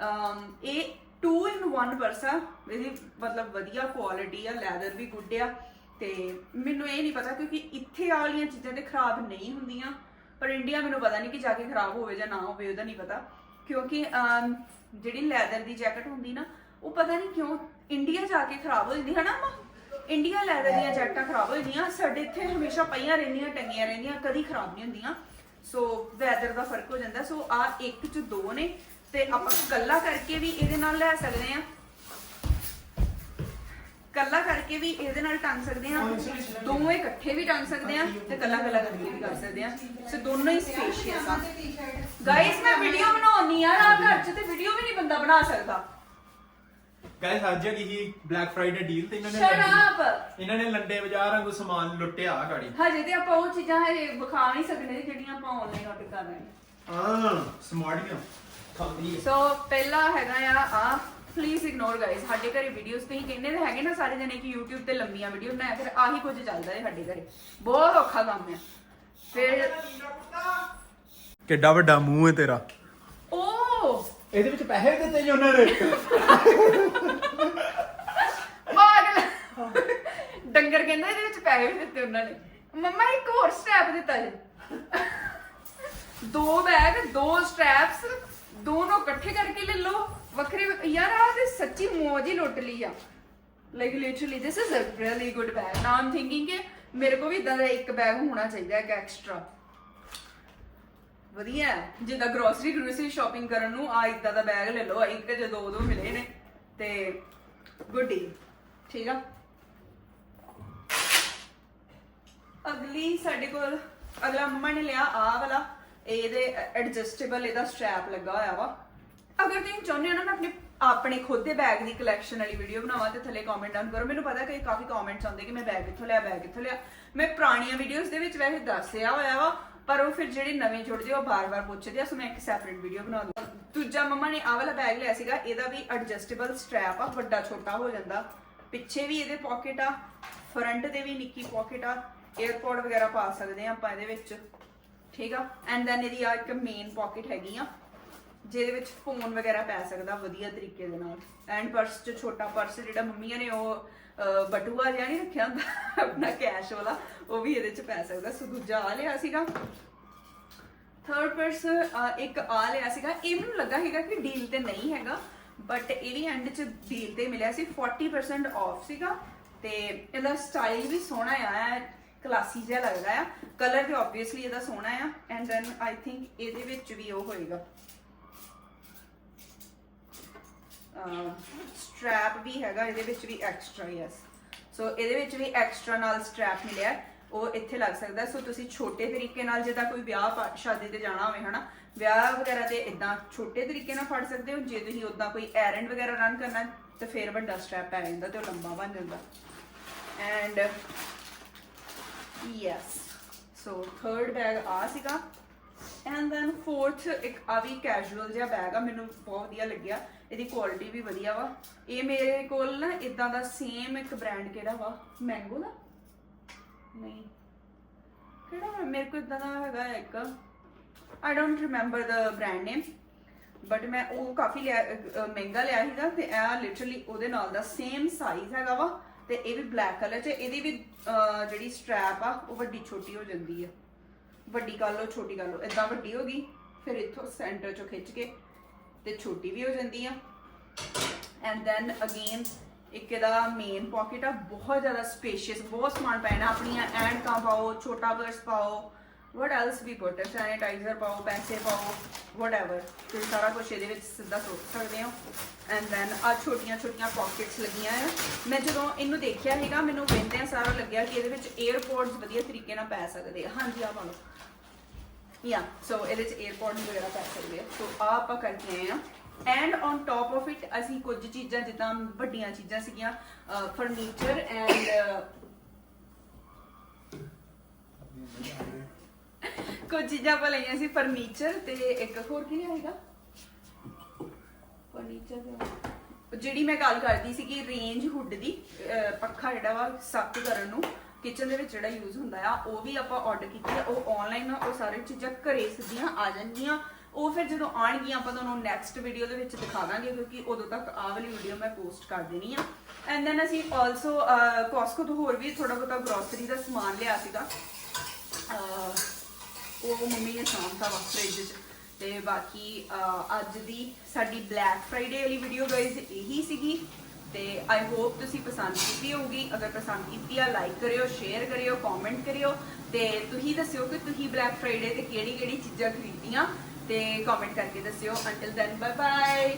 ਅਮ, ਇਹ 2 ਇਨ 1 ਪਰਸ ਆ ਇਹਦੀ ਮਤਲਬ ਵਧੀਆ ਕੁਆਲਿਟੀ ਆ ਲੈਦਰ ਵੀ ਗੁੱਡ ਆ। ਤੇ ਮੈਨੂੰ ਇਹ ਨਹੀਂ ਪਤਾ ਕਿਉਂਕਿ ਇੱਥੇ ਆ ਵਾਲੀਆਂ ਚੀਜ਼ਾਂ ਤੇ ਖਰਾਬ ਨਹੀਂ ਹੁੰਦੀਆਂ ਪਰ ਇੰਡੀਆ ਮੈਨੂੰ ਪਤਾ ਨਹੀਂ ਕਿ ਜਾ ਕੇ ਖਰਾਬ ਹੋਵੇ ਜਾਂ ਨਾ ਹੋਵੇ ਉਹਦਾ ਨਹੀਂ ਪਤਾ। ਕਿਉਂਕਿ ਅਮ, ਜਿਹੜੀ ਲੈਦਰ ਦੀ ਜੈਕਟ ਹੁੰਦੀ ਨਾ ਉਹ ਪਤਾ ਨਹੀਂ ਕਿਉਂ ਇੰਡੀਆ ਜਾ ਕੇ ਖਰਾਬ ਹੋ ਜਾਂਦੀ ਹੈ ਨਾ ਅਮਾ? ਇੰਡੀਆ ਲੈਦਰ ਦੀਆਂ ਜੈਕਟਾਂ ਖਰਾਬ ਹੋ ਜਾਂਦੀਆਂ ਸਾਡੇ ਇੱਥੇ ਹਮੇਸ਼ਾ ਪਈਆਂ ਰਹਿੰਦੀਆਂ ਟੰਗੀਆਂ ਰਹਿੰਦੀਆਂ ਕਦੀ ਖਰਾਬ ਨਹੀਂ ਹੁੰਦੀਆਂ। ਸੋ ਵੈਦਰ ਦਾ ਫ਼ਰਕ ਹੋ ਜਾਂਦਾ। ਸੋ ਆ ਇੱਕ ਚ ਦੋ ਨੇ, ਤੇ ਆਪਾਂ ਕੱਲਾ ਕਰਕੇ ਵੀ ਇਹਦੇ ਨਾਲ ਲੈ ਸਕਦੇ ਆ ਕੱਲਾ ਕਰਕੇ ਵੀ ਇਹਦੇ ਨਾਲ ਟੰਗ ਸਕਦੇ ਆ ਦੋਵੇਂ ਇਕੱਠੇ ਵੀ ਟੰਗ ਸਕਦੇ ਆ ਤੇ ਕੱਲਾ ਕੱਲਾ ਕਰਕੇ ਵੀ ਕਰ ਸਕਦੇ ਆ ਸੋ ਦੋਨੋਂ ਹੀ ਸਪੇਸ਼ੀਅਸ ਆ। ਗਾਇਸ ਮੈਂ ਵੀਡੀਓ ਬਣਾਉਣੀ ਆ ਰਾਤ ਘਰ ਚ ਤੇ ਵੀਡੀਓ ਵੀ ਨਹੀਂ ਬੰਦਾ ਬਣਾ ਸਕਦਾ। ਗਾਇਸ ਅੱਜ ਹੀ ਬਲੈਕ ਫਰਾਈਡੇ ਡੀਲ ਤੇ ਇਹਨਾਂ ਨੇ ਸ਼ਟ ਲੰਡੇ- ਅਪ ਇਹਨਾਂ ਨੇ ਲੰਡੇ ਬਾਜ਼ਾਰ ਵਾਂਗੂ ਸਮਾਨ ਲੁੱਟਿਆ ਆ ਗਾੜੀ। ਹਜੇ ਤੇ ਆਪਾਂ ਉਹ ਚੀਜ਼ਾਂ ਹਜੇ ਵਿਖਾ ਨਹੀਂ ਸਕਦੇ ਜਿਹੜੀਆਂ ਆਪਾਂ ਆਨਲਾਈਨ ਆਰਡਰ ਕਰ ਰਹੇ ਹਾਂ। ਹਾਂ ਸਮਾਰਟੀਆਂ ਕੰਪਨੀ ਸੋ ਪਹਿਲਾ ਹੈਗਾ ਆ ਆ ਪਲੀਜ਼ ਇਗਨੋਰ ਗਾਇਸ ਸਾਡੇ ਘਰੇ ਵੀਡੀਓਜ਼ ਤੁਸੀਂ ਕਹਿੰਦੇ ਤਾਂ ਹੈਗੇ ਨਾ ਸਾਰੇ ਜਣੇ ਕਿ YouTube ਤੇ ਲੰਮੀਆਂ ਵੀਡੀਓ ਬਣਾਇਆ ਫਿਰ ਆਹੀ ਕੁਝ ਚੱਲਦਾ ਹੈ ਸਾਡੇ ਘਰੇ। ਬਹੁਤ ਔਖਾ ਕੰਮ ਆ। ਫਿਰ ਕਿੱਡਾ ਵੱਡਾ ਮੂੰਹ ਹੈ ਤੇਰਾ। ਓ! ਇਹਦੇ ਵਿੱਚ ਪੈਸੇ ਵੀ ਦਿੱਤੇ ਜੀ ਉਹਨਾਂ ਨੇ। ਪਾਗਲ। ਡੰਗਰ ਕਹਿੰਦਾ ਇਹਦੇ ਵਿੱਚ ਪੈਸੇ ਵੀ ਦਿੱਤੇ ਉਹਨਾਂ ਨੇ। ਮੰਮਾ, ਇੱਕ ਹੋਰ ਸਟੈਪ ਦਿੱਤਾ ਜੀ। ਦੋ ਬੈਗ ਦੋ ਸਟ੍ਰੈਪਸ ਦੋਨੋਂ ਇਕੱਠੇ ਕਰਕੇ ਲੈ ਲਓ। ਵੱਖਰੇ ਯਾਰ ਆ ਤੇ ਸੱਚੀ ਮੌਜ ਹੀ ਲੁੱਟ ਲਈ ਆ। Like literally this is a really good bag now I'm thinking ਕਿ ਮੇਰੇ ਕੋਲ ਵੀ ਇਦਾਂ ਦਾ ਇੱਕ ਬੈਗ ਹੋਣਾ ਚਾਹੀਦਾ ਹੈ ਐਕਸਟਰਾ ਵਧੀਆ ਹੈ। ਜਿੱਦਾਂ ਗਰੋਸਰੀ ਗਰੋਸਰੀ ਸ਼ਾਪਿੰਗ ਕਰਨ ਨੂੰ ਆ ਇਦਾਂ ਦਾ ਬੈਗ ਲੈ ਲਓ, ਇੱਕ ਜਾਂ ਦੋ ਦੋ ਮਿਲੇ ਨੇ, ਤੇ ਗੁੱਡੀ ਠੀਕ ਆ? ਅਗਲੀ ਸਾਡੇ ਕੋਲ, ਅਗਲਾ ਮੰਮਾ ਨੇ ਲਿਆ ਆਹ ਵਾਲਾ, ਇਹਦੇ ਐਡਜਸਟੇਬਲ ਇਹਦਾ ਸਟ੍ਰੈਪ ਲੱਗਾ ਹੋਇਆ ਵਾ। ਅਗਰ ਤੁਸੀਂ ਚਾਹੁੰਦੇ ਹੋ ਨਾ, ਮੈਂ ਆਪਣੇ ਆਪਣੇ ਖੁਦ ਦੇ ਬੈਗ ਦੀ ਕਲੈਕਸ਼ਨ ਵਾਲੀ ਵੀਡੀਓ ਬਣਾਵਾਂ ਤੇ ਥੱਲੇ ਕਮੈਂਟ ਡਾਊਨ ਕਰੋ। ਮੈਨੂੰ ਪਤਾ ਕਿ ਕਾਫੀ ਕਮੈਂਟਸ ਆਉਂਦੇ ਕਿ ਮੈਂ ਬੈਗ ਕਿੱਥੋਂ ਲਿਆ ਬੈਗ ਕਿੱਥੋਂ ਲਿਆ। ਮੈਂ ਪੁਰਾਣੀਆਂ ਵੀਡੀਓਜ਼ ਦੇ ਵਿੱਚ ਵੈਸੇ ਦੱਸਿਆ ਹੋਇਆ ਵਾ ਪਰ ਉਹ ਫਿਰ ਜਿਹੜੇ ਨਵੇਂ ਜੁੜਦੇ ਉਹ ਬਾਰ-ਬਾਰ ਪੁੱਛਦੇ ਆ, ਸੋ ਮੈਂ ਇੱਕ ਸੈਪਰੇਟ ਵੀਡੀਓ ਬਣਾ ਦੂੰ ਦੂਜਾ ਮੰਮਾ ਨੇ ਆਹ ਵਾਲਾ ਬੈਗ ਲਿਆ ਸੀਗਾ, ਇਹਦਾ ਵੀ ਐਡਜਸਟੇਬਲ ਸਟ੍ਰੈਪ ਆ, ਵੱਡਾ ਛੋਟਾ ਹੋ ਜਾਂਦਾ। ਪਿੱਛੇ ਵੀ ਇਹਦੇ ਪਾਕਟ ਆ ਫਰੰਟ ਤੇ ਵੀ ਨਿੱਕੀ ਪਾਕਟ ਆ 에어ਪੋਰਟ ਵਗੈਰਾ ਪਾ ਸਕਦੇ ਆ ਆਪਾਂ ਇਹਦੇ ਵਿੱਚ। ਠੀਕ ਆ? ਐਂਡ ਦੈਨ ਇਹਦੀ ਆ ਇੱਕ ਮੇਨ ਪਾਕਟ ਹੈਗੀ ਆ, ਜਿਹਦੇ ਵਿੱਚ ਫੋਨ ਵਗੈਰਾ ਪੈ ਸਕਦਾ ਵਧੀਆ ਤਰੀਕੇ ਦੇ ਨਾਲ। ਐਂਡ ਪਰਸ ਚ ਛੋਟਾ ਪਰਸ ਜਿਹੜਾ ਮੰਮੀਆਂ ਨੇ ਉਹ ਬਟੂਆ ਜਿਹਾ ਨਹੀਂ ਰੱਖਿਆ ਹੁੰਦਾ, ਆਪਣਾ ਕੈਸ਼ ਵਾਲਾ, ਉਹ ਵੀ ਇਹਦੇ ਚ ਪੈ ਸਕਦਾ। ਸੋ ਦੂਜਾ ਆ ਲਿਆ ਸੀਗਾ। ਥਰਡ ਪਰਸ ਇੱਕ ਆ ਲਿਆ ਸੀਗਾ। ਇਹ ਮੈਨੂੰ ਲੱਗਾ ਹੈਗਾ ਕਿ ਡੀਲ ਤੇ ਨਹੀਂ ਹੈਗਾ ਬਟ ਇਹ ਵੀ ਐਂਡ ਚ ਡੀਲ ਤੇ ਮਿਲਿਆ ਸੀ। 40% ਆਫ ਸੀਗਾ, ਤੇ ਇਹਦਾ ਸਟਾਈਲ ਵੀ ਸੋਹਣਾ ਆ ਕਲਾਸੀ ਜਿਹਾ ਲੱਗਦਾ ਆ। ਕਲਰ ਵੀ ਆਬਵੀਅਸਲੀ ਇਹਦਾ ਸੋਹਣਾ ਆ ਐਂਡ ਦੈਨ ਆਈ ਥਿੰਕ ਇਹਦੇ ਵਿੱਚ ਵੀ ਉਹ ਹੋਏਗਾ। ਸਟ੍ਰੈਪ ਵੀ ਹੈਗਾ ਇਹਦੇ ਵਿੱਚ ਵੀ ਐਕਸਟਰਾ ਯੈਸ ਸੋ ਇਹਦੇ ਵਿੱਚ ਵੀ ਐਕਸਟਰਾ ਨਾਲ ਸਟ੍ਰੈਪ ਮਿਲਿਆ ਉਹ ਇੱਥੇ ਲੱਗ ਸਕਦਾ ਸੋ ਤੁਸੀਂ ਛੋਟੇ ਤਰੀਕੇ ਨਾਲ ਜਿੱਦਾਂ ਕੋਈ ਵਿਆਹ ਪਾ- ਸ਼ਾਦੀ ਤੇ ਜਾਣਾ ਹੋਵੇ ਹਨਾ? ਵਿਆਹ ਵਗੈਰਾ ਤੇ ਇਦਾਂ ਛੋਟੇ ਤਰੀਕੇ ਨਾਲ ਫੜ ਸਕਦੇ ਹੋ। ਜੇ ਤੁਸੀਂ ਉਦਾਂ ਕੋਈ ਐਰੈਂਡ ਵਗੈਰਾ ਰਨ ਕਰਨਾ ਹੈ, ਤੇ ਫਿਰ ਵੱਡਾ ਸਟ੍ਰੈਪ ਪੈ ਜਾਂਦਾ ਤੇ ਉਹ ਲੰਬਾ ਬਣ ਜਾਂਦਾ। And yes so third bag ਆ ਸੀਗਾ। ਐਂਡ ਦੈਨ ਫੋਰਥ ਇੱਕ ਆ ਵੀ ਕੈਜੂਅਲ ਜਿਹਾ ਬੈਗ ਆ। ਮੈਨੂੰ ਬਹੁਤ ਵਧੀਆ ਲੱਗਿਆ। ਇਹਦੀ ਕੁਆਲਿਟੀ ਵੀ ਵਧੀਆ ਵਾ। ਇਹ ਮੇਰੇ ਕੋਲ ਨਾ ਇਦਾਂ ਦਾ ਸੇਮ ਇੱਕ ਬ੍ਰਾਂਡ ਕਿਹੜਾ ਵਾ? ਮੈਂਗੋ ਦਾ? ਨਹੀਂ। ਕਿਹੜਾ ਵਾ? ਮੇਰੇ ਕੋਲ ਇਦਾਂ ਦਾ ਹੈਗਾ ਇੱਕ। I don't remember the brand name but ਮੈਂ ਉਹ ਕਾਫੀ ਲਿਆ ਅਹ, ਅਹ, ਮਹਿੰਗਾ ਲਿਆ ਸੀਗਾ ਤੇ ਇਹ ਲਿਟਰਲੀ ਉਹਦੇ ਨਾਲ ਦਾ ਸੇਮ ਸਾਈਜ਼ ਹੈਗਾ ਵਾ ਤੇ ਇਹ ਵੀ ਬਲੈਕ ਕਲਰ 'ਚ ਇਹਦੀ ਵੀ ਅਹ, ਜਿਹੜੀ ਸਟ੍ਰੈਪ ਆ ਉਹ ਵੱਡੀ ਛੋਟੀ ਹੋ ਜਾਂਦੀ ਆ। ਵੱਡੀ ਕਰ ਲਓ ਛੋਟੀ ਕਰ ਲਓ। ਇਦਾਂ ਵੱਡੀ ਹੋ ਗਈ ਫਿਰ ਇੱਥੋਂ ਸੈਂਟਰ ਚੋਂ ਖਿੱਚ ਕੇ ਤੇ ਛੋਟੀ ਵੀ ਹੋ ਜਾਂਦੀ ਆ। ਐਂਡ ਦੈਨ ਅਗੇਨ ਇੱਕ ਇਹਦਾ ਮੇਨ ਪਾਕਟ ਆ, ਬਹੁਤ ਜ਼ਿਆਦਾ ਸਪੇਸ਼ੀਅਸ ਬਹੁਤ ਸਮਾਨ ਪੈਣਾ ਆਪਣੀਆਂ ਐਂਡਕਾਂ ਪਾਓ, ਛੋਟਾ ਪਰਸ ਪਾਓ ਵਟ ਐਲਸ ਵੀ ਪੁੱਟ ਸੈਨੀਟਾਈਜ਼ਰ ਪਾਓ ਪੈਸੇ ਪਾਓ, whatever, ਤੁਸੀਂ ਸਾਰਾ ਕੁਝ ਇਹਦੇ ਵਿੱਚ ਸਿੱਧਾ ਸੁੱਟ ਸਕਦੇ ਹੋ। ਐਂਡ ਦੈਨ ਆ ਛੋਟੀਆਂ ਛੋਟੀਆਂ ਪਾਕਟਸ ਲੱਗੀਆਂ ਆ। ਮੈਂ ਜਦੋਂ ਇਹਨੂੰ ਦੇਖਿਆ ਹੈਗਾ ਮੈਨੂੰ ਵੇਂਦਿਆਂ ਸਾਰਾ ਲੱਗਿਆ ਕਿ ਇਹਦੇ ਵਿੱਚ 에어ਪੋਰਟਸ ਵਧੀਆ ਤਰੀਕੇ ਨਾਲ ਪੈ ਸਕਦੇ ਆ। ਹਾਂਜੀ ਆ ਪਾ ਲਓ। ਯਾ ਸੋ ਇਹਦੇ ਚ 에어ਪੋਰਟਸ ਵਗੈਰਾ ਪੈ ਸਕਦੇ ਆ। ਸੋ ਆ ਆਪਾਂ ਕਰਕੇ ਆਏ ਆ। And on top of it ਅਸੀਂ ਕੁਝ ਚੀਜ਼ਾਂ, ਜਿੱਦਾਂ ਵੱਡੀਆਂ ਚੀਜ਼ਾਂ ਸੀਗੀਆਂ ਫਰਨੀਚਰ ਐਂਡ ਕੁਝ ਚੀਜ਼ਾਂ ਆਪਾਂ ਲਈਆਂ ਸੀ ਫਰਨੀਚਰ ਤੇ ਇੱਕ ਹੋਰ ਕੀ ਹੈਗਾ ਫਰਨੀਚਰ ਜਿਹੜੀ ਮੈਂ ਗੱਲ ਕਰਦੀ ਸੀ ਕਿ ਰੇਂਜ ਹੁੱਡ ਦੀ ਪੱਖਾ ਜਿਹੜਾ ਵਾ ਸੱਤ ਕਰਨ ਨੂੰ। ਕਿਚਨ ਦੇ ਵਿੱਚ ਜਿਹੜਾ ਯੂਜ਼ ਹੁੰਦਾ ਆ, ਉਹ ਵੀ ਆਪਾਂ ਆਰਡਰ ਕੀਤੀ ਆ, ਉਹ ਆਨਲਾਈਨ ਉਹ ਸਾਰੀ ਚੀਜ਼ਾਂ ਘਰੇ ਸਿੱਧੀਆਂ ਆ ਜਾਣਗੀਆਂ। ਉਹ ਫਿਰ ਜਦੋਂ ਆਣਗੀਆਂ ਆਪਾਂ ਤੁਹਾਨੂੰ ਨੈਕਸਟ ਵੀਡੀਓ ਦੇ ਵਿੱਚ ਦਿਖਾ ਦਾਂਗੇ, ਕਿਉਂਕਿ ਉਦੋਂ ਤੱਕ ਆਹ ਵਾਲੀ ਵੀਡੀਓ ਮੈਂ ਪੋਸਟ ਕਰ ਦੇਣੀ ਆ। ਐਂਡ ਦੈਨ ਅਸੀਂ ਆਲਸੋ ਕੋਸਕੋ ਤੋਂ ਹੋਰ ਵੀ ਥੋੜਾ ਬਹੁਤਾ ਗਰੋਸਰੀ ਦਾ ਸਮਾਨ ਲਿਆ ਸੀਗਾ। ਉਹ ਮੰਮੀ ਨੇ ਸਾਂਭਤਾ ਵਾ ਫ੍ਰਿਜ 'ਚ। ਤੇ ਬਾਕੀ ਅੱਜ ਦੀ ਸਾਡੀ ਬਲੈਕ ਫਰਾਈਡੇ ਵਾਲੀ ਵੀਡੀਓ ਗਾਇਜ਼ ਇਹੀ ਸੀਗੀ। ਤੇ ਆਈ ਹੋਪ ਤੁਸੀਂ ਪਸੰਦ ਕੀਤੀ ਹੋਊਗੀ। ਅਗਰ ਪਸੰਦ ਕੀਤੀ ਆ ਲਾਈਕ ਕਰਿਓ ਸ਼ੇਅਰ ਕਰਿਓ ਕਮੈਂਟ ਕਰਿਓ ਤੇ ਤੁਸੀਂ ਦੱਸਿਓ ਕਿ ਤੁਸੀਂ ਬਲੈਕ ਫਰਾਈਡੇ ਤੇ ਕਿਹੜੀ ਕਿਹੜੀ ਚੀਜ਼ਾਂ ਖਰੀਦੀਆਂ ਤੇ ਕਮੈਂਟ ਕਰਕੇ ਦੱਸਿਓ। Until then bye bye